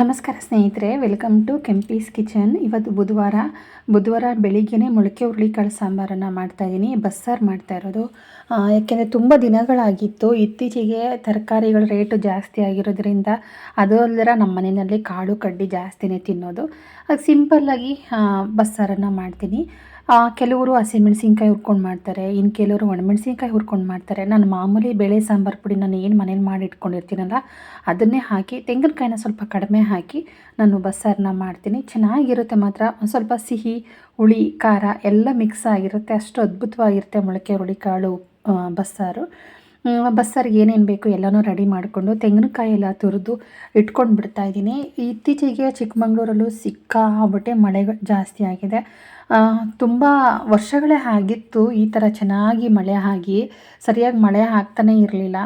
ನಮಸ್ಕಾರ ಸ್ನೇಹಿತರೆ, welcome to Kempee's kitchen. ಇವತ್ತು ಬುಧವಾರ ಬುಧವಾರ ಬೆಳಿಗ್ಗೆನೇ ಮೊಳಕೆ ಹುರುಳಿಕಾಳು ಸಾಂಬಾರನ್ನು ಮಾಡ್ತಾಯಿದ್ದೀನಿ ಬಸ್ಸಾರು ಮಾಡ್ತಾ ಇರೋದು. ಯಾಕೆಂದರೆ ತುಂಬ ದಿನಗಳಾಗಿತ್ತು. ಇತ್ತೀಚೆಗೆ ತರಕಾರಿಗಳ ರೇಟು ಜಾಸ್ತಿ ಆಗಿರೋದ್ರಿಂದ ಅದು ಅಲ್ಲದೆ ನಮ್ಮ ಮನೆಯಲ್ಲಿ ಕಾಳು ಕಡ್ಡಿ ಜಾಸ್ತಿನೇ ತಿನ್ನೋದು. ಅದು ಸಿಂಪಲ್ಲಾಗಿ ಬಸ್ಸಾರನ್ನು ಮಾಡ್ತೀನಿ. ಕೆಲವರು ಹಸಿಮೆಣ್ಸಿನ್ಕಾಯಿ ಹುರ್ಕೊಂಡು ಮಾಡ್ತಾರೆ ಇನ್ನು ಕೆಲವರು ಒಣಮೆಣ್ಸಿನ್ಕಾಯಿ ಹುರ್ಕೊಂಡು ಮಾಡ್ತಾರೆ. ನಾನು ಮಾಮೂಲಿ ಬೇಳೆ ಸಾಂಬಾರು ಪುಡಿ ನಾನು ಏನು ಮನೇಲಿ ಮಾಡಿ ಇಟ್ಕೊಂಡಿರ್ತೀನಲ್ಲ ಅದನ್ನೇ ಹಾಕಿ, ತೆಂಗಿನಕಾಯಿನ ಸ್ವಲ್ಪ ಕಡಿಮೆ ಹಾಕಿ ನಾನು ಬಸ್ಸಾರನ್ನ ಮಾಡ್ತೀನಿ. ಚೆನ್ನಾಗಿರುತ್ತೆ ಮಾತ್ರ. ಸ್ವಲ್ಪ ಸಿಹಿ, ಹುಳಿ, ಖಾರ ಎಲ್ಲ ಮಿಕ್ಸ್ ಆಗಿರುತ್ತೆ. ಅಷ್ಟು ಅದ್ಭುತವಾಗಿರುತ್ತೆ ಮೊಳಕೆ, ಹುಳಿ, ಕಾಳು ಬಸ್ಸಾರು. ಬಸ್ಸಾರಿಗೆ ಏನೇನು ಬೇಕು ಎಲ್ಲನೂ ರೆಡಿ ಮಾಡಿಕೊಂಡು ತೆಂಗಿನಕಾಯಿ ಎಲ್ಲ ತುರಿದು ಇಟ್ಕೊಂಡು ಬಿಡ್ತಾ ಇದ್ದೀನಿ. ಇತ್ತೀಚೆಗೆ ಚಿಕ್ಕಮಂಗ್ಳೂರಲ್ಲೂ ಸಿಕ್ಕಾಬಿಟ್ಟೆ ಮಳೆಗಳು ಜಾಸ್ತಿ ಆಗಿದೆ. ತುಂಬ ವರ್ಷಗಳೇ ಆಗಿತ್ತು ಈ ಥರ ಚೆನ್ನಾಗಿ ಮಳೆ ಆಗಿ, ಸರಿಯಾಗಿ ಮಳೆ ಆಗ್ತಾನೇ ಇರಲಿಲ್ಲ.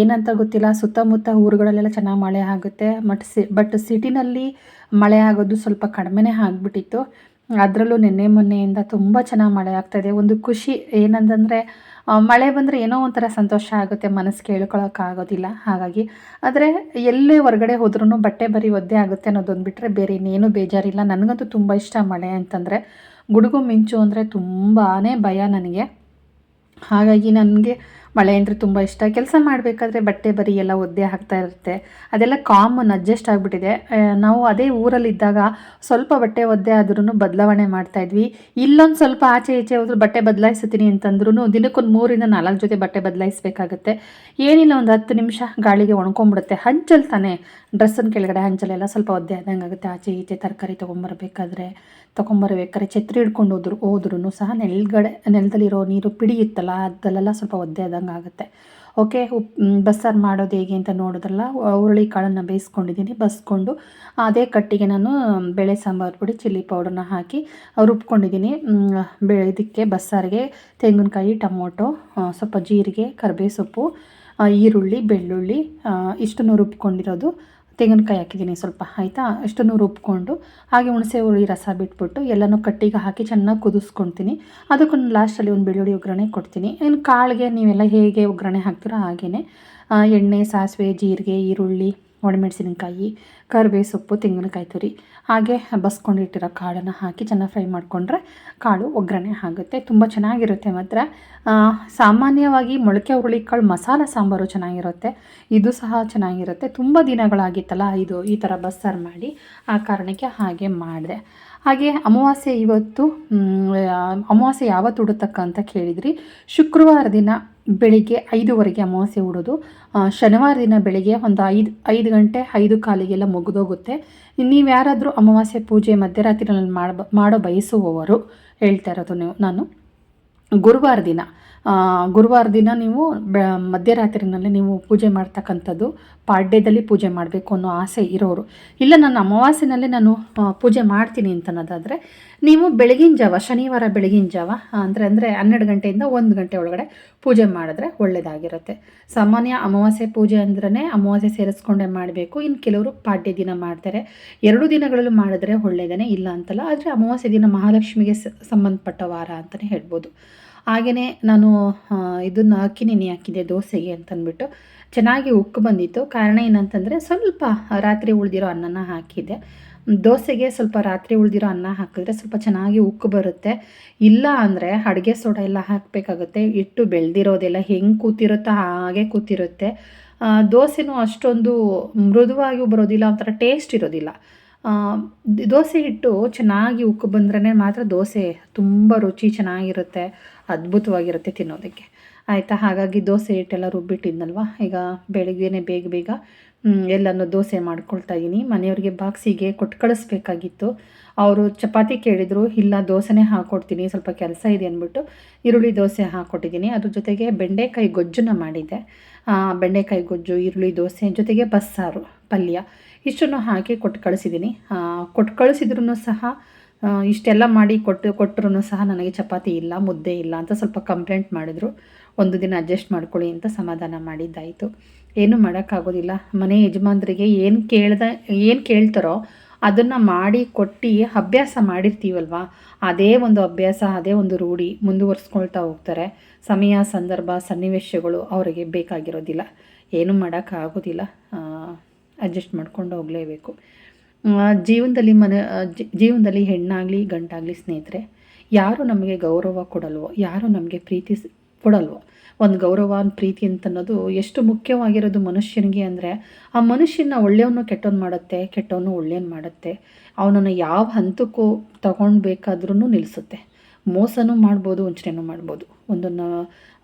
ಏನಂತ ಗೊತ್ತಿಲ್ಲ, ಸುತ್ತಮುತ್ತ ಊರುಗಳಲ್ಲೆಲ್ಲ ಚೆನ್ನಾಗಿ ಮಳೆ ಆಗುತ್ತೆ ಬಟ್ ಸಿ, ಬಟ್ ಸಿಟಿನಲ್ಲಿ ಮಳೆ ಆಗೋದು ಸ್ವಲ್ಪ ಕಡಿಮೆನೇ ಆಗಿಬಿಟ್ಟಿತ್ತು. ಅದರಲ್ಲೂ ನಿನ್ನೆ ಮೊನ್ನೆಯಿಂದ ತುಂಬ ಚೆನ್ನಾಗಿ ಮಳೆ ಆಗ್ತಾಯಿದೆ ಒಂದು ಖುಷಿ ಏನಂತಂದರೆ ಮಳೆ ಬಂದರೆ ಏನೋ ಒಂಥರ ಸಂತೋಷ ಆಗುತ್ತೆ, ಮನಸ್ಸು ಕೇಳ್ಕೊಳಕ್ಕಾಗೋದಿಲ್ಲ ಹಾಗಾಗಿ ಆದರೆ ಎಲ್ಲೇ ಹೊರಗಡೆ ಹೋದ್ರೂ ಬಟ್ಟೆ ಬರೀ ಒದ್ದೆ ಆಗುತ್ತೆ ಅನ್ನೋದೊಂದು ಬಿಟ್ಟರೆ ಬೇರೆ ಇನ್ನೇನು ಬೇಜಾರಿಲ್ಲ. ನನಗಂತೂ ತುಂಬ ಇಷ್ಟ ಮಳೆ ಅಂತಂದರೆ ಗುಡುಗು ಮಿಂಚು ಅಂದರೆ ತುಂಬಾ ಭಯ ನನಗೆ. ಹಾಗಾಗಿ ನನಗೆ ಮಳೆ ಅಂದರೆ ತುಂಬ ಇಷ್ಟ. ಕೆಲಸ ಮಾಡಬೇಕಾದ್ರೆ ಬಟ್ಟೆ, ಬರಿ ಎಲ್ಲ ಒದ್ದೆ ಹಾಕ್ತಾ ಇರುತ್ತೆ. ಅದೆಲ್ಲ ಕಾಮನ್ ಅಡ್ಜಸ್ಟ್ ಆಗಿಬಿಟ್ಟಿದೆ. ನಾವು ಅದೇ ಊರಲ್ಲಿದ್ದಾಗ ಸ್ವಲ್ಪ ಬಟ್ಟೆ ಒದ್ದೆ ಆದ್ರೂ ಬದಲಾವಣೆ ಮಾಡ್ತಾಯಿದ್ವಿ ಇಲ್ಲೊಂದು ಸ್ವಲ್ಪ ಆಚೆ ಈಚೆ ಹೋದ್ರೆ ಬಟ್ಟೆ ಬದಲಾಯಿಸ್ತೀನಿ ಅಂತಂದ್ರೂ ದಿನಕ್ಕೊಂದು ಮೂರಿಂದ ನಾಲ್ಕು ಜೊತೆ ಬಟ್ಟೆ ಬದಲಾಯಿಸ್ಬೇಕಾಗತ್ತೆ. ಏನಿಲ್ಲ, ಒಂದು ಹತ್ತು ನಿಮಿಷ ಗಾಳಿಗೆ ಒಣ್ಕೊಂಡ್ಬಿಡುತ್ತೆ. ಹಂಚಲ್ ತಾನೇ ಡ್ರೆಸ್ಸನ್ನ ಕೆಳಗಡೆ ಹಂಚಲೆಲ್ಲ ಸ್ವಲ್ಪ ಒದ್ದೆ ಆದಂಗೆ ಆಗುತ್ತೆ. ಆಚೆ ಈಚೆ ತರಕಾರಿ ತೊಗೊಂಬರ್ಬೇಕಾದ್ರೆ ತೊಗೊಂಬರ್ಬೇಕಾದ್ರೆ ಛತ್ರಿ ಹಿಡ್ಕೊಂಡು ಹೋದ್ರು ಹೋದ್ರೂ ಸಹ ನೆಲಗಡೆ, ನೆಲದಲ್ಲಿರೋ ನೀರು ಪಿಡಿಯುತ್ತಲ್ಲ ಅದಲ್ಲೆಲ್ಲ ಸ್ವಲ್ಪ ಒದ್ದೆ ಆದಂಗೆ ಆಗುತ್ತೆ. ಓಕೆ, ಉಪ್ ಬಸ್ಸಾರು ಮಾಡೋದು ಹೇಗೆ ಅಂತ ನೋಡಿದ್ರಲ್ಲ, ಹುರುಳಿ ಕಾಳನ್ನು ಬೇಯಿಸ್ಕೊಂಡಿದ್ದೀನಿ. ಬಸ್ಕೊಂಡು ಅದೇ ಕಟ್ಟಿಗೆ ನಾನು ಬೇಳೆ ಸಾಂಬಾರು ಪುಡಿ, ಚಿಲ್ಲಿ ಪೌಡರ್ನ ಹಾಕಿ ರುಬ್ಕೊಂಡಿದ್ದೀನಿ ಬೆಳೆ ಇದಕ್ಕೆ ಬಸ್ಸಾರಿಗೆ ತೆಂಗಿನಕಾಯಿ, ಟೊಮೊಟೊ ಸ್ವಲ್ಪ ಜೀರಿಗೆ ಕರಿಬೇವು ಸೊಪ್ಪು ಈರುಳ್ಳಿ, ಬೆಳ್ಳುಳ್ಳಿ ಇಷ್ಟನ್ನು ರುಬ್ಕೊಂಡಿರೋದು ತೆಂಗಿನಕಾಯಿ ಹಾಕಿದ್ದೀನಿ ಸ್ವಲ್ಪ, ಆಯಿತಾ? ಅಷ್ಟನ್ನು ರುಬ್ಕೊಂಡು, ಹಾಗೆ ಹುಣಸೆ ಹುಳಿ ರಸ ಬಿಟ್ಬಿಟ್ಟು ಎಲ್ಲನೂ ಕಟ್ಟಿಗೆ ಹಾಕಿ ಚೆನ್ನಾಗಿ ಕುದಿಸ್ಕೊಳ್ತೀನಿ ಅದಕ್ಕೊಂದು ಲಾಸ್ಟಲ್ಲಿ ಒಂದು ಬೆಳ್ಳುಳ್ಳಿ ಒಗ್ಗರಣೆ ಕೊಡ್ತೀನಿ. ಇನ್ನು ಕಾಳಿಗೆ ನೀವೆಲ್ಲ ಹೇಗೆ ಒಗ್ಗರಣೆ ಹಾಕ್ತೀರೋ ಹಾಗೆಯೇ ಎಣ್ಣೆ, ಸಾಸಿವೆ, ಜೀರಿಗೆ, ಈರುಳ್ಳಿ ಒಣಮೆಣಸಿನಕಾಯಿ ಕರಿಬೇವು ಸೊಪ್ಪು, ತೆಂಗಿನಕಾಯಿ ತುರಿ, ಹಾಗೆ ಬಸ್ಕೊಂಡಿಟ್ಟಿರೋ ಕಾಳನ್ನು ಹಾಕಿ ಚೆನ್ನಾಗಿ ಫ್ರೈ ಮಾಡಿಕೊಂಡ್ರೆ ಕಾಳು ಒಗ್ಗರಣೆ ಆಗುತ್ತೆ. ತುಂಬ ಚೆನ್ನಾಗಿರುತ್ತೆ ಮಾತ್ರ. ಸಾಮಾನ್ಯವಾಗಿ ಮೊಳಕೆ ಹುರುಳಿಕಾಳು ಮಸಾಲ ಸಾಂಬಾರು ಚೆನ್ನಾಗಿರುತ್ತೆ. ಇದು ಸಹ ಚೆನ್ನಾಗಿರುತ್ತೆ. ತುಂಬ ದಿನಗಳಾಗಿತ್ತಲ್ಲ ಇದು ಈ ಥರ ಬಸ್ಸಾರು ಮಾಡಿ ಆ ಕಾರಣಕ್ಕೆ ಹಾಗೆ ಮಾಡಿದೆ. ಹಾಗೆ ಅಮಾವಾಸ್ಯೆ ಇವತ್ತು ಅಮಾವಾಸ್ಯೆ ಯಾವತ್ತು ಉಡುತ್ತಕ್ಕ ಅಂತ ಕೇಳಿದ್ರಿ. ಶುಕ್ರವಾರ ದಿನ ಬೆಳಿಗ್ಗೆ ಐದುವರೆಗೆ ಅಮಾವಾಸ್ಯೆ ಉಡೋದು. ಶನಿವಾರ ದಿನ ಬೆಳಿಗ್ಗೆ ಒಂದು ಐದು ಐದು ಗಂಟೆ ಐದು ಕಾಲಿಗೆಲ್ಲ ಮುಗಿದೋಗುತ್ತೆ. ನೀವು ಯಾರಾದರೂ ಅಮಾವಾಸ್ಯೆ ಪೂಜೆ ಮಧ್ಯರಾತ್ರಿನಲ್ಲಿ ಮಾಡ ಮಾಡೋ ಬಯಸುವವರು ಹೇಳ್ತಾ ಇರೋದು ನೀವು, ನಾನು. ಗುರುವಾರ ದಿನ ಗುರುವಾರ ದಿನ ನೀವು ಮಧ್ಯರಾತ್ರಿನಲ್ಲಿ ನೀವು ಪೂಜೆ ಮಾಡ್ತಕ್ಕಂಥದ್ದು ಪಾಡ್ಯದಲ್ಲಿ ಪೂಜೆ ಮಾಡಬೇಕು ಅನ್ನೋ ಆಸೆ ಇರೋರು. ಇಲ್ಲ ನಾನು ಅಮಾವಾಸ್ಯೆನಲ್ಲೇ ನಾನು ಪೂಜೆ ಮಾಡ್ತೀನಿ ಅಂತ ಅನ್ನೋದಾದರೆ ನೀವು ಬೆಳಗಿನ ಜಾವ, ಶನಿವಾರ ಬೆಳಗಿನ ಜಾವ ಅಂದರೆ ಅಂದರೆ ಹನ್ನೆರಡು ಗಂಟೆಯಿಂದ ಒಂದು ಗಂಟೆ ಒಳಗಡೆ ಪೂಜೆ ಮಾಡಿದ್ರೆ ಒಳ್ಳೆಯದಾಗಿರುತ್ತೆ ಸಾಮಾನ್ಯ ಅಮಾವಾಸ್ಯೆ ಪೂಜೆ ಅಂದ್ರೆ ಅಮಾವಾಸ್ಯೆ ಸೇರಿಸ್ಕೊಂಡೇ ಮಾಡಬೇಕು ಇನ್ನು ಕೆಲವರು ಪಾಡ್ಯ ದಿನ ಮಾಡ್ತಾರೆ. ಎರಡು ದಿನಗಳಲ್ಲೂ ಮಾಡಿದ್ರೆ ಒಳ್ಳೆಯದೇ ಇಲ್ಲ ಅಂತಲ್ಲ, ಆದರೆ ಅಮಾವಾಸ್ಯೆ ದಿನ ಮಹಾಲಕ್ಷ್ಮಿಗೆ ಸಂಬಂಧಪಟ್ಟ ವಾರ ಅಂತಲೇ ಹೇಳ್ಬೋದು. ಹಾಗೆಯೇ ನಾನು ಇದನ್ನು ಅಕ್ಕಿ ನೆನೆ ಹಾಕಿದ್ದೆ ದೋಸೆಗೆ ಅಂತಂದ್ಬಿಟ್ಟು. ಚೆನ್ನಾಗಿ ಉಕ್ಕು ಬಂದಿತ್ತು. ಕಾರಣ ಏನಂತಂದರೆ ಸ್ವಲ್ಪ ರಾತ್ರಿ ಉಳಿದಿರೋ ಅನ್ನನ ಹಾಕಿದ್ದೆ. ದೋಸೆಗೆ ಸ್ವಲ್ಪ ರಾತ್ರಿ ಉಳಿದಿರೋ ಅನ್ನ ಹಾಕಿದ್ರೆ ಸ್ವಲ್ಪ ಚೆನ್ನಾಗಿ ಉಕ್ಕು ಬರುತ್ತೆ. ಇಲ್ಲ ಅಂದರೆ ಅಡುಗೆ ಸೋಡಾ ಎಲ್ಲ ಹಾಕಬೇಕಾಗುತ್ತೆ. ಹಿಟ್ಟು ಬೆಳೆದಿರೋದೆಲ್ಲ ಹೆಂಗೆ ಕೂತಿರುತ್ತೋ ಹಾಗೆ ಕೂತಿರುತ್ತೆ. ದೋಸೆನೂ ಅಷ್ಟೊಂದು ಮೃದುವಾಗಿ ಬರೋದಿಲ್ಲ, ಒಂಥರ ಟೇಸ್ಟ್ ಇರೋದಿಲ್ಲ. ದೋಸೆ ಹಿಟ್ಟು ಚೆನ್ನಾಗಿ ಉಕ್ಕು ಬಂದ್ರೇ ಮಾತ್ರ ದೋಸೆ ತುಂಬ ರುಚಿ ಚೆನ್ನಾಗಿರುತ್ತೆ. ಅದ್ಭುತವಾಗಿರುತ್ತೆ ತಿನ್ನೋದಕ್ಕೆ. ಆಯಿತಾ? ಹಾಗಾಗಿ ದೋಸೆ ಹಿಟ್ಟೆಲ್ಲ ರುಬ್ಬಿಟ್ಟಿದ್ನಲ್ವ? ಈಗ ಬೆಳಗ್ಗೆನೇ ಬೇಗ ಬೇಗ ಎಲ್ಲನೂ ದೋಸೆ ಮಾಡ್ಕೊಳ್ತಾ ಇದ್ದೀನಿ ಮನೆಯವ್ರಿಗೆ ಬಾಕ್ಸಿಗೆ ಕೊಟ್ಟು ಕಳಿಸ್ಬೇಕಾಗಿತ್ತು. ಅವರು ಚಪಾತಿ ಕೇಳಿದರು, ಇಲ್ಲ, ದೋಸೆನೇ ಹಾಕ್ಕೊಡ್ತೀನಿ ಸ್ವಲ್ಪ ಕೆಲಸ ಇದೆ ಅಂದ್ಬಿಟ್ಟು ಈರುಳ್ಳಿ ದೋಸೆ ಹಾಕ್ಕೊಟ್ಟಿದ್ದೀನಿ ಅದ್ರ ಜೊತೆಗೆ ಬೆಂಡೆಕಾಯಿ ಗೊಜ್ಜನ್ನು ಮಾಡಿದ್ದೆ. ಬೆಂಡೆಕಾಯಿ ಗೊಜ್ಜು, ಈರುಳ್ಳಿ ದೋಸೆ, ಜೊತೆಗೆ ಬಸ್ಸಾರು, ಪಲ್ಯ, ಇಷ್ಟನ್ನು ಹಾಕಿ ಕೊಟ್ಟು ಕಳಿಸಿದ್ದೀನಿ. ಕೊಟ್ಟು ಕಳಿಸಿದ್ರು ಸಹ ಇಷ್ಟೆಲ್ಲ ಮಾಡಿ ಕೊಟ್ಟು ಕೊಟ್ಟರು ಸಹ ನನಗೆ ಚಪಾತಿ ಇಲ್ಲ, ಮುದ್ದೆ ಇಲ್ಲ ಅಂತ ಸ್ವಲ್ಪ ಕಂಪ್ಲೇಂಟ್ ಮಾಡಿದರು. ಒಂದು ದಿನ ಅಡ್ಜಸ್ಟ್ ಮಾಡ್ಕೊಳ್ಳಿ ಅಂತ ಸಮಾಧಾನ ಮಾಡಿದ್ದಾಯಿತು. ಏನೂ ಮಾಡೋಕ್ಕಾಗೋದಿಲ್ಲ. ಮನೆ ಯಜಮಾನ್ರಿಗೆ ಏನು ಕೇಳ್ದ, ಏನು ಕೇಳ್ತಾರೋ ಅದನ್ನು ಮಾಡಿ ಕೊಟ್ಟು ಅಭ್ಯಾಸ ಮಾಡಿರ್ತೀವಲ್ವ? ಅದೇ ಒಂದು ಅಭ್ಯಾಸ, ಅದೇ ಒಂದು ರೂಢಿ ಮುಂದುವರಿಸ್ಕೊಳ್ತಾ ಹೋಗ್ತಾರೆ. ಸಮಯ, ಸಂದರ್ಭ, ಸನ್ನಿವೇಶಗಳು ಅವರಿಗೆ ಬೇಕಾಗಿರೋದಿಲ್ಲ. ಏನೂ ಮಾಡೋಕ್ಕಾಗೋದಿಲ್ಲ. ಅಡ್ಜಸ್ಟ್ ಮಾಡ್ಕೊಂಡು ಹೋಗಲೇಬೇಕು. ಜೀವನದಲ್ಲಿ ಮನ ಜೀವನದಲ್ಲಿ ಹೆಣ್ಣಾಗಲಿ, ಗಂಡಾಗಲಿ ಸ್ನೇಹಿತರೆ, ಯಾರು ನಮಗೆ ಗೌರವ ಕೊಡಲ್ವೋ, ಯಾರು ನಮಗೆ ಪ್ರೀತಿ ಕೊಡಲ್ವೋ, ಒಂದು ಗೌರವ ಪ್ರೀತಿ ಅಂತ ಅನ್ನೋದು ಎಷ್ಟು ಮುಖ್ಯವಾಗಿರೋದು ಮನುಷ್ಯನಿಗೆ ಅಂದರೆ, ಆ ಮನುಷ್ಯನ ಒಳ್ಳೆಯವನು ಕೆಟ್ಟವನು ಮಾಡುತ್ತೆ, ಕೆಟ್ಟವನು ಒಳ್ಳೆಯವನು ಮಾಡುತ್ತೆ, ಅವನನ್ನು ಯಾವ ಹಂತಕ್ಕೂ ತಗೊಂಡ್ಬೇಕಾದ್ರೂ ನಿಲ್ಲಿಸುತ್ತೆ ಮೋಸನೂ ಮಾಡ್ಬೋದು, ವಂಚನೆನೂ ಮಾಡ್ಬೋದು. ಒಂದನ್ನು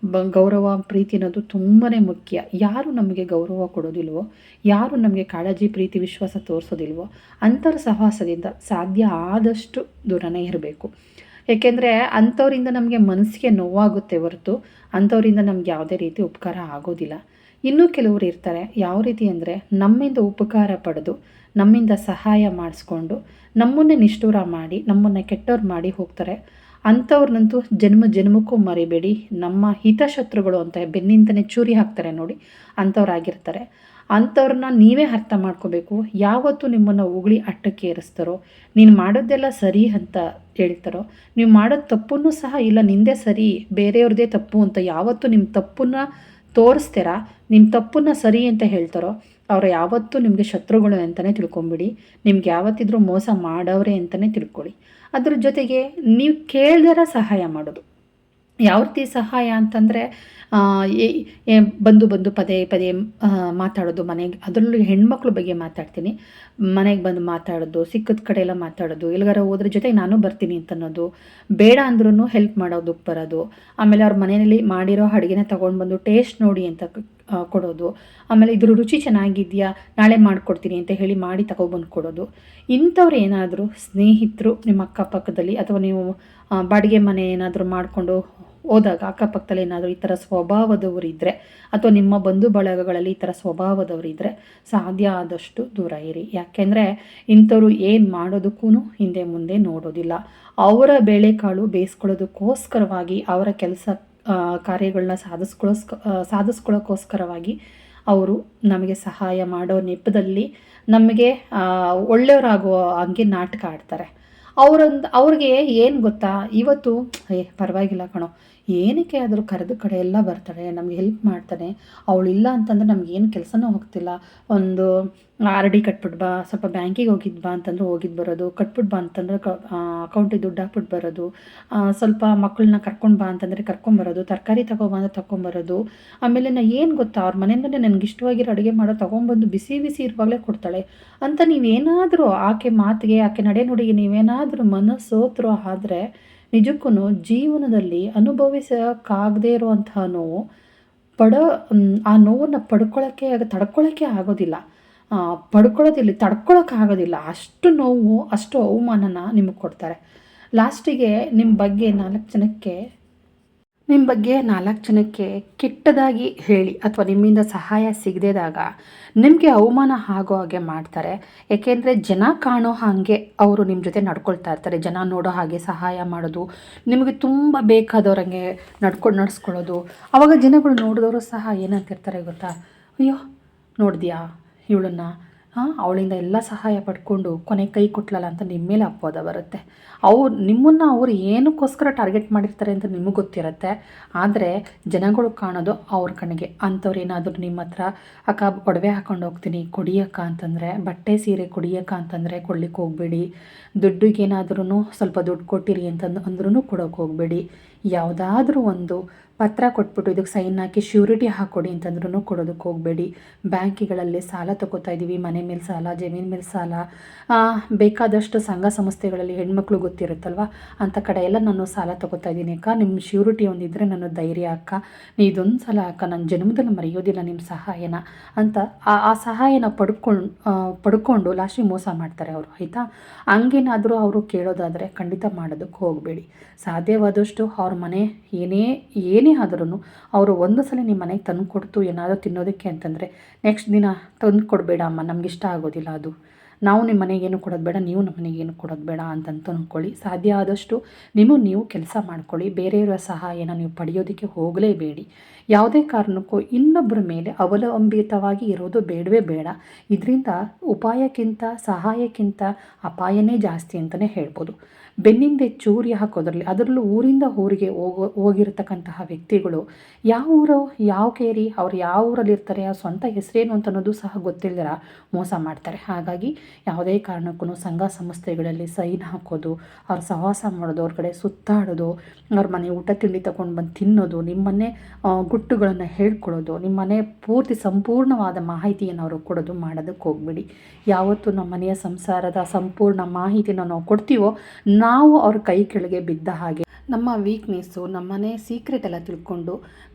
ಬ ಗೌರವ, ಪ್ರೀತಿ ಅನ್ನೋದು ತುಂಬಾ ಮುಖ್ಯ. ಯಾರು ನಮಗೆ ಗೌರವ ಕೊಡೋದಿಲ್ವೋ, ಯಾರು ನಮಗೆ ಕಾಳಜಿ, ಪ್ರೀತಿ, ವಿಶ್ವಾಸ ತೋರಿಸೋದಿಲ್ವೋ, ಅಂಥವ್ರ ಸಹವಾಸದಿಂದ ಸಾಧ್ಯ ಆದಷ್ಟು ದೂರನೇ ಇರಬೇಕು. ಏಕೆಂದರೆ ಅಂಥವರಿಂದ ನಮಗೆ ಮನಸ್ಸಿಗೆ ನೋವಾಗುತ್ತೆ ಹೊರತು, ಅಂಥವರಿಂದ ನಮ್ಗೆ ಯಾವುದೇ ರೀತಿ ಉಪಕಾರ ಆಗೋದಿಲ್ಲ. ಇನ್ನೂ ಕೆಲವರು ಇರ್ತಾರೆ. ಯಾವ ರೀತಿ ಅಂದರೆ, ನಮ್ಮಿಂದ ಉಪಕಾರ ಪಡೆದು, ನಮ್ಮಿಂದ ಸಹಾಯ ಮಾಡಿಸ್ಕೊಂಡು, ನಮ್ಮನ್ನೇ ನಿಷ್ಠೂರ ಮಾಡಿ, ನಮ್ಮನ್ನು ಕೆಟ್ಟವ್ರು ಮಾಡಿ ಹೋಗ್ತಾರೆ. ಅಂಥವ್ರನ್ನಂತೂ ಜನ್ಮ ಜನ್ಮಕ್ಕೂ ಮರಿಬೇಡಿ. ನಮ್ಮ ಹಿತಶತ್ರುಗಳು ಅಂತ ಬೆನ್ನಿಂದನೇ ಚೂರಿ ಹಾಕ್ತಾರೆ ನೋಡಿ. ಅಂಥವ್ರಾಗಿರ್ತಾರೆ. ಅಂಥವ್ರನ್ನ ನೀವೇ ಅರ್ಥ ಮಾಡ್ಕೋಬೇಕು. ಯಾವತ್ತು ನಿಮ್ಮನ್ನು ಉಗುಳಿ ಅಟ್ಟಕ್ಕೆ ಏರಿಸ್ತಾರೋ, ನೀನು ಮಾಡೋದೆಲ್ಲ ಸರಿ ಅಂತ ಹೇಳ್ತಾರೋ, ನೀವು ಮಾಡೋದು ತಪ್ಪನ್ನು ಸಹ ಇಲ್ಲ, ನಿಂದೆ ಸರಿ ಬೇರೆಯವ್ರದ್ದೇ ತಪ್ಪು ಅಂತ ಯಾವತ್ತು ನಿಮ್ಮ ತಪ್ಪನ್ನು ತೋರಿಸ್ತೀರಾ ನಿಮ್ಮ ತಪ್ಪನ್ನು ಸರಿ ಅಂತ ಹೇಳ್ತಾರೋ, ಅವ್ರು ಯಾವತ್ತೂ ನಿಮಗೆ ಶತ್ರುಗಳು ಅಂತಲೇ ತಿಳ್ಕೊಂಬಿಡಿ. ನಿಮ್ಗೆ ಯಾವತ್ತಿದ್ರೂ ಮೋಸ ಮಾಡವ್ರೆ ಅಂತಲೇ ತಿಳ್ಕೊಳ್ಳಿ. ಅದ್ರ ಜೊತೆಗೆ ನೀವು ಕೇಳ್ದರ ಸಹಾಯ ಮಾಡೋದು. ಯಾವ ರೀತಿ ಸಹಾಯ ಅಂತಂದರೆ ಬಂದು ಬಂದು ಪದೇ ಪದೇ ಮಾತಾಡೋದು, ಮನೆಗೆ, ಅದರಲ್ಲೂ ಹೆಣ್ಮಕ್ಳ ಬಗ್ಗೆ ಮಾತಾಡ್ತೀನಿ. ಮನೆಗೆ ಬಂದು ಮಾತಾಡೋದು, ಸಿಕ್ಕದ ಕಡೆ ಎಲ್ಲ ಮಾತಾಡೋದು ಎಲ್ಲಿಗಾರ ಹೋದ್ರ ಜೊತೆಗೆ ನಾನು ಬರ್ತೀನಿ ಅಂತ ಅನ್ನೋದು ಬೇಡ ಅಂದ್ರೂ ಹೆಲ್ಪ್ ಮಾಡೋದಕ್ಕೆ ಬರೋದು, ಆಮೇಲೆ ಅವ್ರ ಮನೆಯಲ್ಲಿ ಮಾಡಿರೋ ಅಡುಗೆನ ತೊಗೊಂಡು ಬಂದು ಟೇಸ್ಟ್ ನೋಡಿ ಅಂತ ಕೊಡೋದು. ಆಮೇಲೆ ಇದ್ರ ರುಚಿ ಚೆನ್ನಾಗಿದೆಯಾ, ನಾಳೆ ಮಾಡಿಕೊಡ್ತೀನಿ ಅಂತ ಹೇಳಿ ಮಾಡಿ ತಗೊಬಂದು ಕೊಡೋದು. ಇಂಥವ್ರು ಏನಾದರೂ ಸ್ನೇಹಿತರು ನಿಮ್ಮ ಅಕ್ಕಪಕ್ಕದಲ್ಲಿ ಅಥವಾ ನೀವು ಬಾಡಿಗೆ ಮನೆ ಏನಾದರೂ ಮಾಡಿಕೊಂಡು ಹೋದಾಗ, ಅಕ್ಕಪಕ್ಕದಲ್ಲಿ ಏನಾದರೂ ಈ ಥರ ಸ್ವಭಾವದವರು ಇದ್ದರೆ ಅಥವಾ ನಿಮ್ಮ ಬಂಧು ಬಳಗಗಳಲ್ಲಿ ಈ ಥರ ಸ್ವಭಾವದವರು ಇದ್ದರೆ ಸಾಧ್ಯ ಆದಷ್ಟು ದೂರ ಇರಿ. ಯಾಕೆಂದರೆ ಇಂಥವ್ರು ಏನು ಮಾಡೋದಕ್ಕೂ ಹಿಂದೆ ಮುಂದೆ ನೋಡೋದಿಲ್ಲ. ಅವರ ಬೇಳೆಕಾಳು ಬೇಯಿಸ್ಕೊಳ್ಳೋದಕ್ಕೋಸ್ಕರವಾಗಿ ಅವರ ಕೆಲಸ ಕಾರ್ಯಗಳನ್ನ ಸಾಧಿಸ್ಕೊಳ್ಳೋಸ್ಕ ಆ, ಸಾಧಿಸ್ಕೊಳ್ಳೋಕ್ಕೋಸ್ಕರವಾಗಿ ಅವರು ನಮಗೆ ಸಹಾಯ ಮಾಡೋ ನೆಪದಲ್ಲಿ ನಮಗೆ ಒಳ್ಳೆಯವರಾಗೋ ಹಂಗೆ ನಾಟಕ ಆಡ್ತಾರೆ. ಅವರೊಂದು ಅವ್ರಿಗೆ ಏನು ಗೊತ್ತಾ ಇವತ್ತು ಏ ಪರವಾಗಿಲ್ಲ ಕಣೋ. ಏನಕ್ಕೆ ಆದರೂ ಕರೆದ ಕಡೆ ಎಲ್ಲ ಬರ್ತಾಳೆ, ನಮ್ಗೆ ಹೆಲ್ಪ್ ಮಾಡ್ತಾನೆ. ಇಲ್ಲ ಅಂತಂದರೆ ನಮ್ಗೆ ಏನು ಕೆಲಸನೂ ಹೋಗ್ತಿಲ್ಲ. ಒಂದು ಆರ್ ಡಿ ಕಟ್ಬಿಟ್ಟು ಬಾ, ಸ್ವಲ್ಪ ಬ್ಯಾಂಕಿಗೆ ಹೋಗಿದ್ದು ಬಾ ಅಂತಂದ್ರೆ ಹೋಗಿದ್ದು ಬರೋದು. ಕಟ್ಬಿಟ್ಟು ಬಾ ಅಂತಂದ್ರೆ ಕ ಅಕೌಂಟಿಗೆ ದುಡ್ಡು ಹಾಕ್ಬಿಟ್ಟು ಬರೋದು. ಸ್ವಲ್ಪ ಮಕ್ಕಳನ್ನ ಕರ್ಕೊಂಡು ಬಾ ಅಂತಂದರೆ ಕರ್ಕೊಂಬರೋದು ತರಕಾರಿ ತಗೊಬಾ ಅಂದರೆ ತಗೊಂಬರೋದು ಆಮೇಲೆ ನಾ ಏನು ಗೊತ್ತಾ, ಅವ್ರ ಮನೆಯಿಂದಲೇ ನನಗೆ ಇಷ್ಟವಾಗಿರೋ ಅಡುಗೆ ಮಾಡೋ ತೊಗೊಂಬಂದು ಬಿಸಿ ಬಿಸಿ ಇರುವಾಗಲೇ ಕೊಡ್ತಾಳೆ. ಅಂತ ನೀವೇನಾದರೂ ಆಕೆ ಮಾತಿಗೆ, ಆಕೆ ನಡೆ ನುಡಿಗೆ ನೀವೇನಾದರೂ ಮನಸ್ಸೋತ್ರೋ ಆದರೆ ನಿಜಕ್ಕೂ ಜೀವನದಲ್ಲಿ ಅನುಭವಿಸೋಕ್ಕಾಗದೇ ಇರುವಂತಹ ನೋವು ಪಡ ಆ ನೋವನ್ನು ಪಡ್ಕೊಳ್ಳೋಕ್ಕೆ ತಡ್ಕೊಳ್ಳೋಕ್ಕೆ ಆಗೋದಿಲ್ಲ. ಪಡ್ಕೊಳ್ಳೋದಿಲ್ಲ ತಡ್ಕೊಳ್ಳೋಕ್ಕಾಗೋದಿಲ್ಲ ಅಷ್ಟು ನೋವು, ಅಷ್ಟು ಅವಮಾನನ ನಿಮಗೆ ಕೊಡ್ತಾರೆ. ಲಾಸ್ಟಿಗೆ ನಿಮ್ಮ ಬಗ್ಗೆ ನಾಲ್ಕು ಜನಕ್ಕೆ ನಿಮ್ಮ ಬಗ್ಗೆ ನಾಲ್ಕು ಜನಕ್ಕೆ ಕೆಟ್ಟದಾಗಿ ಹೇಳಿ ಅಥವಾ ನಿಮ್ಮಿಂದ ಸಹಾಯ ಸಿಗದೇದಾಗ ನಿಮಗೆ ಅವಮಾನ ಆಗೋ ಹಾಗೆ ಮಾಡ್ತಾರೆ. ಏಕೆಂದರೆ ಜನ ಕಾಣೋ ಹಾಗೆ ಅವರು ನಿಮ್ಮ ಜೊತೆ ನಡ್ಕೊಳ್ತಾ ಇರ್ತಾರೆ. ಜನ ನೋಡೋ ಹಾಗೆ ಸಹಾಯ ಮಾಡೋದು, ನಿಮಗೆ ತುಂಬ ಬೇಕಾದವ್ರಂಗೆ ನಡ್ಕೊಂಡು ನಡೆಸ್ಕೊಳ್ಳೋದು. ಆವಾಗ ಜನಗಳು ನೋಡಿದವರು ಸಹ ಏನಂತಿರ್ತಾರೆ ಗೊತ್ತಾ? ಅಯ್ಯೋ, ನೋಡಿದ್ಯಾ ಇವಳನ್ನ? ಹಾಂ, ಅವಳಿಂದ ಎಲ್ಲ ಸಹಾಯ ಪಡ್ಕೊಂಡು ಕೊನೆ ಕೈ ಕೊಟ್ಲಲ್ಲ ಅಂತ ನಿಮ್ಮ ಮೇಲೆ ಅಪವಾದ ಬರುತ್ತೆ. ಅವ್ರು, ನಿಮ್ಮನ್ನು ಅವ್ರು ಏನಕ್ಕೋಸ್ಕರ ಟಾರ್ಗೆಟ್ ಮಾಡಿರ್ತಾರೆ ಅಂತ ನಿಮಗೆ ಗೊತ್ತಿರುತ್ತೆ. ಆದರೆ ಜನಗಳು ಕಾಣೋದು ಅವ್ರ ಕಣ್ಣಿಗೆ. ಅಂಥವ್ರು ಏನಾದರೂ ನಿಮ್ಮ ಹತ್ರ, ಅಕ್ಕ, ಒಡವೆ ಹಾಕೊಂಡು ಹೋಗ್ತೀನಿ ಕೊಡಿಯಕ್ಕ ಅಂತಂದರೆ, ಬಟ್ಟೆ ಸೀರೆ ಕೊಡಿಯಕ್ಕ ಅಂತಂದರೆ ಕೊಡ್ಲಿಕ್ಕೆ ಹೋಗಬೇಡಿ. ದುಡ್ಡಿಗೇನಾದ್ರೂ ಸ್ವಲ್ಪ ದುಡ್ಡು ಕೊಟ್ಟಿರಿ ಅಂತಂದು ಅಂದ್ರೂ ಕೊಡೋಕೆ ಹೋಗಬೇಡಿ. ಯಾವುದಾದ್ರೂ ಒಂದು ಪತ್ರ ಕೊಟ್ಬಿಟ್ಟು ಇದಕ್ಕೆ ಸೈನ್ ಹಾಕಿ ಶ್ಯೂರಿಟಿ ಹಾಕ್ಕೊಡಿ ಅಂತಂದ್ರೂ ಕೊಡೋದಕ್ಕೆ ಹೋಗಬೇಡಿ. ಬ್ಯಾಂಕ್ಗಳಲ್ಲಿ ಸಾಲ ತಗೋತಾ ಇದ್ದೀವಿ, ಮನೆ ಮೇಲೆ ಸಾಲ, ಜಮೀನು ಮೇಲೆ ಸಾಲ ಬೇಕಾದಷ್ಟು ಸಂಘ ಸಂಸ್ಥೆಗಳಲ್ಲಿ ಹೆಣ್ಮಕ್ಳು ಗೊತ್ತಿರುತ್ತಲ್ವ? ಅಂಥ ಕಡೆ ಎಲ್ಲ ನಾನು ಸಾಲ ತಗೋತಾ ಇದ್ದೀನಿ. ಅಕ್ಕ ನಿಮ್ಮ ಶ್ಯೂರಿಟಿ ಒಂದಿದ್ರೆ ನಾನು ಧೈರ್ಯ ಅಕ್ಕ. ನೀ ಇದೊಂದು ಸಲ ಅಕ್ಕ ನನ್ನ ಜನ್ಮದಲ್ಲಿ ಮರೆಯೋದಿಲ್ಲ ನಿಮ್ಮ ಸಹಾಯನ ಅಂತ. ಆ ಆ ಸಹಾಯನ ಪಡ್ಕೊಂಡು ಪಡ್ಕೊಂಡು ಲಾಸ್ಟಿಗೆ ಮೋಸ ಮಾಡ್ತಾರೆ ಅವರು, ಆಯಿತಾ? ಹಂಗೇನಾದರೂ ಅವರು ಕೇಳೋದಾದರೆ ಖಂಡಿತ ಮಾಡೋದಕ್ಕೆ ಹೋಗಬೇಡಿ. ಸಾಧ್ಯವಾದಷ್ಟು ಅವ್ರ ಮನೆ ಏನೇ ಏನೇ ಆದ್ರೂ ಅವರು ಒಂದು ಸಲ ನಿಮ್ಮ ಮನೆಗೆ ತಂದು ಕೊಡ್ತು ಏನಾದರೂ ತಿನ್ನೋದಕ್ಕೆ ಅಂತಂದರೆ ನೆಕ್ಸ್ಟ್ ದಿನ ತಂದು ಕೊಡಬೇಡ ಅಮ್ಮ ನಮಗಿಷ್ಟ ಆಗೋದಿಲ್ಲ ಅದು. ನಾವು ನಿಮ್ಮ ಮನೆಗೇನು ಕೊಡೋದು ಬೇಡ, ನೀವು ನಮ್ಮ ಮನೆಗೇನು ಕೊಡೋದು ಬೇಡ ಅಂತಂತ ಅಂದ್ಕೊಳ್ಳಿ. ಸಾಧ್ಯ ಆದಷ್ಟು ನೀವು ನೀವು ಕೆಲಸ ಮಾಡ್ಕೊಳ್ಳಿ. ಬೇರೆಯವರ ಸಹಾಯನ ನೀವು ಪಡೆಯೋದಕ್ಕೆ ಹೋಗಲೇಬೇಡಿ. ಯಾವುದೇ ಕಾರಣಕ್ಕೂ ಇನ್ನೊಬ್ಬರ ಮೇಲೆ ಅವಲಂಬಿತವಾಗಿ ಇರೋದು ಬೇಡವೇ ಬೇಡ. ಇದರಿಂದ ಉಪಾಯಕ್ಕಿಂತ, ಸಹಾಯಕ್ಕಿಂತ ಅಪಾಯನೇ ಜಾಸ್ತಿ ಅಂತಲೇ ಹೇಳ್ಬೋದು. ಬೆನ್ನಿಂದೆ ಚೂರಿ ಹಾಕೋದ್ರಲ್ಲಿ, ಅದರಲ್ಲೂ ಊರಿಂದ ಊರಿಗೆ ಹೋಗೋ, ಹೋಗಿರ್ತಕ್ಕಂತಹ ವ್ಯಕ್ತಿಗಳು, ಯಾವ ಊರು, ಯಾವ ಕೇರಿ, ಅವ್ರು ಯಾವ ಊರಲ್ಲಿರ್ತಾರೆ, ಆ ಸ್ವಂತ ಹೆಸರೇನು ಅಂತ ಅನ್ನೋದು ಸಹ ಗೊತ್ತಿಲ್ಲರ ಮೋಸ ಮಾಡ್ತಾರೆ. ಹಾಗಾಗಿ ಯಾವುದೇ ಕಾರಣಕ್ಕೂ ಸಂಘ ಸಂಸ್ಥೆಗಳಲ್ಲಿ ಸೈನ್ ಹಾಕೋದು, ಅವ್ರ ಸಹವಾಸ ಮಾಡೋದು, ಅವ್ರ ಕಡೆ ಸುತ್ತಾಡೋದು, ಅವ್ರ ಮನೆ ಊಟ ತಿಂಡಿ ತಗೊಂಡು ಬಂದು ತಿನ್ನೋದು, ನಿಮ್ಮನ್ನೇ ಗುಟ್ಟುಗಳನ್ನು ಹೇಳ್ಕೊಳ್ಳೋದು ನಿಮ್ಮನೆ ಪೂರ್ತಿ ಸಂಪೂರ್ಣವಾದ ಮಾಹಿತಿಯನ್ನು ಅವರು ಕೊಡೋದು ಮಾಡೋದಕ್ಕೆ ಹೋಗ್ಬಿಡಿ. ಯಾವತ್ತು ನಮ್ಮ ಮನೆಯ ಸಂಸಾರದ ಸಂಪೂರ್ಣ ಮಾಹಿತಿನ ನಾವು ಕೊಡ್ತೀವೋ, ನಾವು ಅವ್ರ ಕೈ ಕೆಳಗೆ ಬಿದ್ದ ಹಾಗೆ ನಮ್ಮ ವೀಕ್ನೆಸ್ಸು ನಮ್ಮನೆ ಸೀಕ್ರೆಟ್ ಎಲ್ಲ ತಿಳ್ಕೊಂಡು,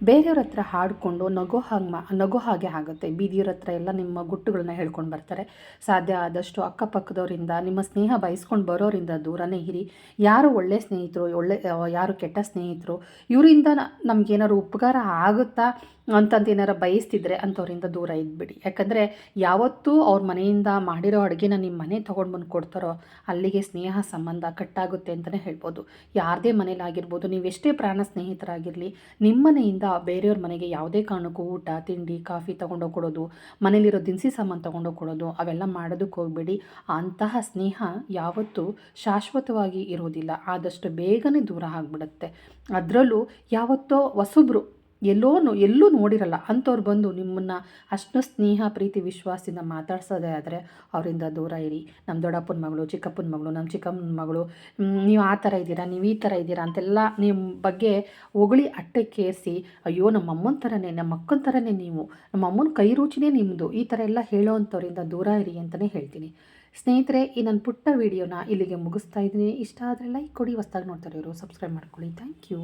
ಬೇರೆಯವ್ರ ಹತ್ರ ಹಾಡಿಕೊಂಡು ನಗೋ ಹಾಗೆ ಮಾ, ನಗೋ ಹಾಗೆ ಆಗುತ್ತೆ. ಬೀದಿಯವ್ರ ಹತ್ರ ಎಲ್ಲ ನಿಮ್ಮ ಗುಟ್ಟುಗಳನ್ನ ಹೇಳ್ಕೊಂಡು ಬರ್ತಾರೆ. ಸಾಧ್ಯ ಆದಷ್ಟು ಅಕ್ಕಪಕ್ಕದವರಿಂದ, ನಿಮ್ಮ ಸ್ನೇಹ ಬಯಸ್ಕೊಂಡು ಬರೋರಿಂದ ದೂರನೇ ಇರಿ. ಯಾರು ಒಳ್ಳೆ ಸ್ನೇಹಿತರು, ಒಳ್ಳೆ ಯಾರು ಕೆಟ್ಟ ಸ್ನೇಹಿತರು, ಇವರಿಂದ ನಮಗೇನಾದ್ರು ಉಪಕಾರ ಆಗುತ್ತಾ? ಅಂತಂದು ಏನಾರು ಬಯಸ್ತಿದ್ರೆ ಅಂಥವ್ರಿಂದ ದೂರ ಇದ್ಬಿಡಿ. ಯಾಕಂದರೆ ಯಾವತ್ತೂ ಅವ್ರ ಮನೆಯಿಂದ ಮಾಡಿರೋ ಅಡುಗೆನ ನಿಮ್ಮ ಮನೆ ತೊಗೊಂಡು ಬಂದು ಕೊಡ್ತಾರೋ ಅಲ್ಲಿಗೆ ಸ್ನೇಹ ಸಂಬಂಧ ಕಟ್ಟಾಗುತ್ತೆ ಅಂತಲೇ ಹೇಳ್ಬೋದು. ಯಾರದೇ ಮನೇಲಾಗಿರ್ಬೋದು ನೀವು ಎಷ್ಟೇ ಪ್ರಾಣ ಸ್ನೇಹಿತರಾಗಿರಲಿ ನಿಮ್ಮ ಮನೆಯಿಂದ ಬೇರೆಯವ್ರ ಮನೆಗೆ ಯಾವುದೇ ಕಾರಣಕ್ಕೂ ಊಟ, ತಿಂಡಿ, ಕಾಫಿ ತೊಗೊಂಡೋಗಿ ಕೊಡೋದು, ಮನೇಲಿರೋ ದಿನಸಿ ಸಾಮಾನು ತೊಗೊಂಡೋಗಿ ಕೊಡೋದು, ಅವೆಲ್ಲ ಮಾಡೋದಕ್ಕೆ ಹೋಗಬೇಡಿ. ಅಂತಹ ಸ್ನೇಹ ಯಾವತ್ತೂ ಶಾಶ್ವತವಾಗಿ ಇರೋದಿಲ್ಲ. ಆದಷ್ಟು ಬೇಗನೆ ದೂರ ಆಗಿಬಿಡುತ್ತೆ. ಅದರಲ್ಲೂ ಯಾವತ್ತೋ ಹೊಸಬ್ರು ಎಲ್ಲೋ ಎಲ್ಲೂ ನೋಡಿರಲ್ಲ. ಅಂಥವ್ರು ಬಂದು ನಿಮ್ಮನ್ನು ಅಷ್ಟು ಸ್ನೇಹ, ಪ್ರೀತಿ, ವಿಶ್ವಾಸದಿಂದ ಮಾತಾಡ್ಸೋದೇ ಆದರೆ ಅವರಿಂದ ದೂರ ಇರಿ. ನಮ್ಮ ದೊಡ್ಡಪ್ಪನ ಮಗಳು, ಚಿಕ್ಕಪ್ಪನ ಮಗಳು ನಮ್ಮ ಚಿಕ್ಕಮ್ಮನ ಮಗಳು ನೀವು ಆ ಥರ ಇದ್ದೀರಾ, ನೀವು ಈ ಥರ ಇದ್ದೀರಾ ಅಂತೆಲ್ಲ ನಿಮ್ಮ ಬಗ್ಗೆ ಹೊಗಳಿ ಅಟ್ಟಕ್ಕೇರಿಸಿ ಅಯ್ಯೋ, ನಮ್ಮ ಅಮ್ಮನ ಥರನೇ, ನಮ್ಮ ಅಕ್ಕನ ಥರನೇ ನೀವು. ನಮ್ಮ ಅಮ್ಮನ ಕೈ ರುಚಿನೇ ನಿಮ್ಮದು ಈ ಥರ ಎಲ್ಲ ಹೇಳೋ ಅಂಥವ್ರಿಂದ ದೂರ ಇರಿ ಅಂತಲೇ ಹೇಳ್ತೀನಿ. ಸ್ನೇಹಿತರೆ, ಈ ನನ್ನ ಪುಟ್ಟ ವೀಡಿಯೋನ ಇಲ್ಲಿಗೆ ಮುಗಿಸ್ತಾ ಇದ್ದೀನಿ. ಇಷ್ಟ ಆದರೆ ಲೈಕ್ ಕೊಡಿ, ಹೊಸ್ದಾಗಿ ನೋಡ್ತಾರೆ ಇವರು ಸಬ್ಸ್ಕ್ರೈಬ್ ಮಾಡ್ಕೊಳ್ಳಿ. Thank you